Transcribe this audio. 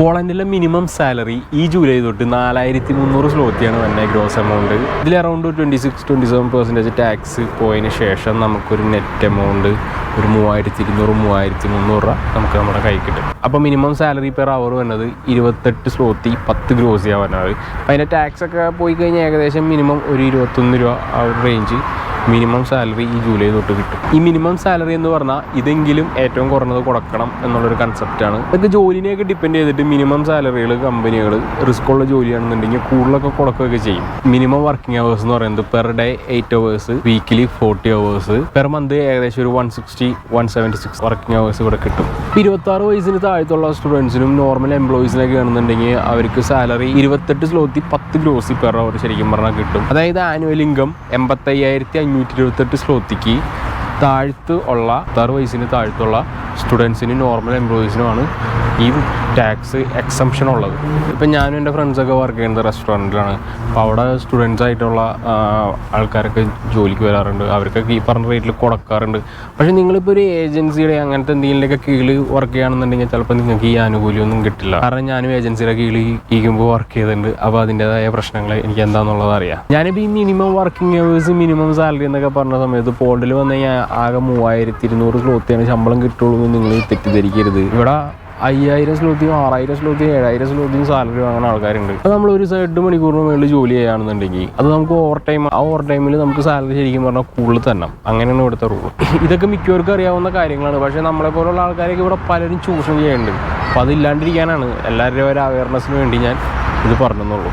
പോളണ്ടിലെ minimum salary ഈ July തൊട്ട് നാലായിരത്തി മുന്നൂറ് സ്ലോത്തിയാണ് തന്നെ ഗ്രോസ് എമൗണ്ട് ഇതിൽ around twenty six twenty seven percentage tax പോയതിന് ശേഷം നമുക്കൊരു നെറ്റ് എമൗണ്ട് ഒരു മൂവായിരത്തി ഇരുന്നൂറ് മൂവായിരത്തി മുന്നൂറ് രൂപ നമുക്ക് നമ്മുടെ കൈ കിട്ടും. അപ്പോൾ മിനിമം സാലറി പെർ അവർ വന്നത് ഇരുപത്തെട്ട് സ്ലോത്തി പത്ത് ഗ്രോസിയാണ് വരുന്നത് അപ്പോൾ അതിന്റെ ടാക്സ് ഒക്കെ പോയി കഴിഞ്ഞാൽ ഏകദേശം മിനിമം ഒരു ഇരുപത്തൊന്ന് രൂപ ആ ഒരു റേഞ്ച് മിനിമം സാലറി ഈ ജൂലൈ തൊട്ട് കിട്ടും. ഈ മിനിമം സാലറി എന്ന് പറഞ്ഞാൽ ഇതെങ്കിലും ഏറ്റവും കുറഞ്ഞത് കൊടുക്കണം എന്നുള്ളൊരു കൺസെപ്റ്റാണ് ഇതൊക്കെ ജോലിനെയൊക്കെ ഡിപ്പെൻഡ് ചെയ്തിട്ട് മിനിമം സാലറികൾ കമ്പനികൾ റിസ്ക് ഉള്ള ജോലിയാണെന്നുണ്ടെങ്കിൽ കൂടുതലൊക്കെ കൊടുക്കുകയൊക്കെ ചെയ്യും. മിനിമം വർക്കിംഗ് അവേഴ്സ് എന്ന് പറയുന്നത് per day eight hours weekly forty hours per month ഏകദേശം ഒരു one sixty one seventy six working hours ഇവിടെ കിട്ടും. ഇരുപത്താറ് വയസ്സിന് താഴത്തുള്ള സ്റ്റുഡൻസിനും നോർമൽ എംപ്ലോയീസിനൊക്കെ ആണെന്നുണ്ടെങ്കിൽ അവർക്ക് സാലറി ഇരുപത്തെട്ട് സ്ലോത്തി പത്ത് ഗ്രോസി പെർ അവർ ശരിക്കും പറഞ്ഞാൽ കിട്ടും. അതായത് ആനുവൽ ഇൻകം എൺപത്തയ്യായിരത്തി അഞ്ഞൂറ്റി ഇരുപത്തെട്ട് സ്ലോത്തിക്ക് താഴ്ത്ത് ഉള്ള താറ് വയസ്സിന് താഴ്ത്തുള്ള സ്റ്റുഡൻസിനും നോർമൽ എംപ്ലോയീസിനുമാണ് ഈ ടാക്സ് എക്സംഷൻ ഉള്ളത്. ഇപ്പം ഞാനും എന്റെ ഫ്രണ്ട്സൊക്കെ വർക്ക് ചെയ്യുന്നത് റെസ്റ്റോറന്റിലാണ് അപ്പോൾ അവിടെ സ്റ്റുഡൻസ് ആയിട്ടുള്ള ആൾക്കാരൊക്കെ ജോലിക്ക് വരാറുണ്ട്. അവർക്കൊക്കെ ഈ പറഞ്ഞ റേറ്റിൽ കൊടുക്കാറുണ്ട്. പക്ഷേ നിങ്ങളിപ്പോൾ ഒരു ഏജൻസിയുടെ അങ്ങനത്തെ എന്തെങ്കിലുമൊക്കെ കീഴിൽ വർക്ക് ചെയ്യുകയാണെന്നുണ്ടെങ്കിൽ ചിലപ്പോൾ നിങ്ങൾക്ക് ഈ ആനുകൂല്യമൊന്നും കിട്ടില്ല. കാരണം ഞാനും ഏജൻസിയുടെ കീഴിൽ ഇരിക്കുമ്പോൾ വർക്ക് ചെയ്തിട്ടുണ്ട്. അപ്പോൾ അതിന്റെതായ പ്രശ്നങ്ങൾ എനിക്ക് എന്താണെന്നുള്ളത് അറിയാം. ഞാനിപ്പോൾ ഈ minimum working hours minimum salary എന്നൊക്കെ പറഞ്ഞ സമയത്ത് പോണ്ടിൽ വന്നു കഴിഞ്ഞാൽ ആകെ മൂവായിരത്തി ഇരുന്നൂറ് ക്ലോത്തിയാണ് ശമ്പളം കിട്ടുള്ളൂ എന്ന് നിങ്ങൾ തെറ്റിദ്ധരിക്കരുത്. ഇവിടെ അയ്യായിരം സ്ലോത്തിയും ആറായിരം സ്ലോത്തിയും ഏഴായിരം സ്ലോത്തിയും സാലറി വാങ്ങുന്ന ആൾക്കാരുണ്ട്. അപ്പോൾ നമ്മൾ ഒരു എട്ട് മണിക്കൂറിന് മുകളിൽ ജോലി ചെയ്യുകയാണെന്നുണ്ടെങ്കിൽ അത് നമുക്ക് ഓവർ ടൈം ആ ഓവർ ടൈമിൽ നമുക്ക് സാലറി ശരിക്കും പറഞ്ഞാൽ കൂടുതൽ തന്നെ അങ്ങനെയാണ് ഇവിടുത്തെ റൂൾ ഇതൊക്കെ മിക്കവർക്കും അറിയാവുന്ന കാര്യങ്ങളാണ്. പക്ഷേ നമ്മളെ പോലുള്ള ആൾക്കാരൊക്കെ ഇവിടെ പലരും ചൂഷണം ചെയ്യുന്നുണ്ട്. അപ്പോൾ അതില്ലാണ്ടിരിക്കാനാണ് എല്ലാവരുടെയും ഒരു അവയർനെസ്സിന് വേണ്ടി ഞാൻ ഇത് പറഞ്ഞെന്നുള്ളൂ.